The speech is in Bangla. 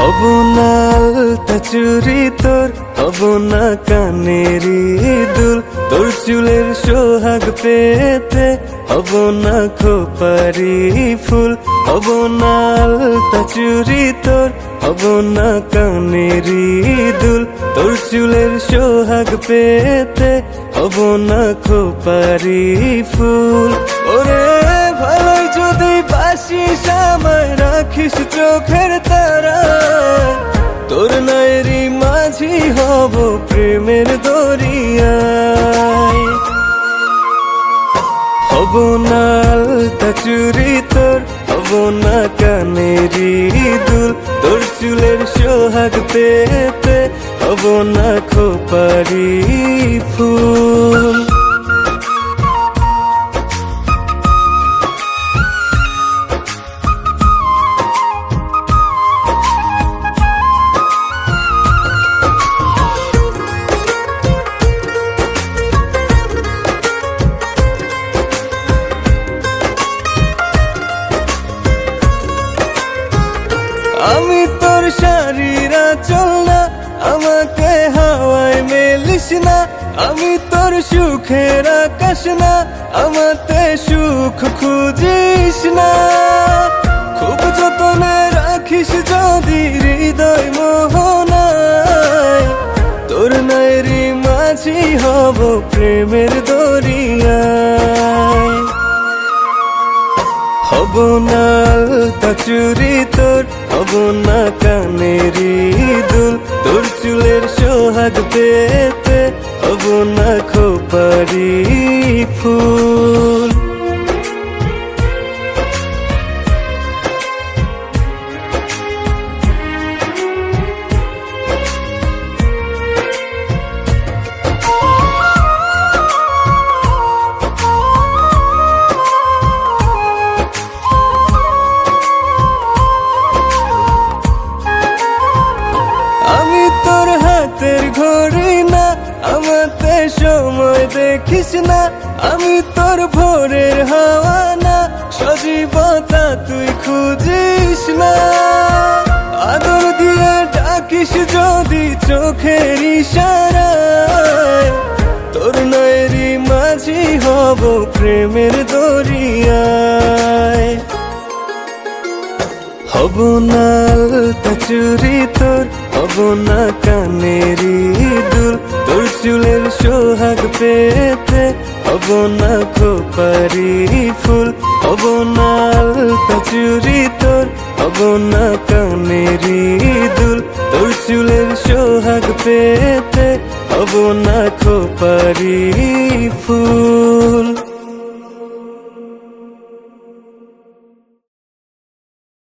হব না চুরি তোর হব না কানেরি দুল তোর চুলের সোহাগ পেতে হব না খোপারি ফুল। হব না চুরি তোর হব না কানেরি দুল তোর চুলের সোহাগ পেতে হব না খোপারি ফুল। ওরে ভালোই যদি বাসিস আমায়, রাখিস চোখের তারা তোর নায়েরি মাঝি হব প্রেমের দরিয়ায়। হব না আলতা তোর, হব না কানেরি দুল। তোর চুলের সোহাগ পেতে হব না খোপারি ফুল। আমি তোর শাড়িরা চল না, আমাকে হাওয়ায় মেলিস না। আমি তোর সুখের আকাশ না, আমাতে সুখ খুঁজিস না। খুব যতনে রাখিস যদি হৃদয় মোহনায়, তোর নায়েরি মাঝি হব প্রেমের দরিয়ায়। হব না আলতা চুরি তোর হব না কানেরি দুল। তোর চুলের সোহাগ পেতে হব না খোপারি ফুল। দেখিস না, আমি তোর ভোরের হাওয়া না, সজীবতা তুই খুঁজিস না। আদর দিয়ে ডাকিস যদি চোখের ইশারায়, তোর নয়েরি মাঝি হব প্রেমের দরিয়ায়। হব না চুরি তোর, হব না কানেরি দুল, তোর চুলের সোহাগ পেতে হব না খোপারি ফুল হব না আলতা তোর হব না কানেরি দুল তোর চুলের সোহাগ পেতে হব না খোপারি ফুল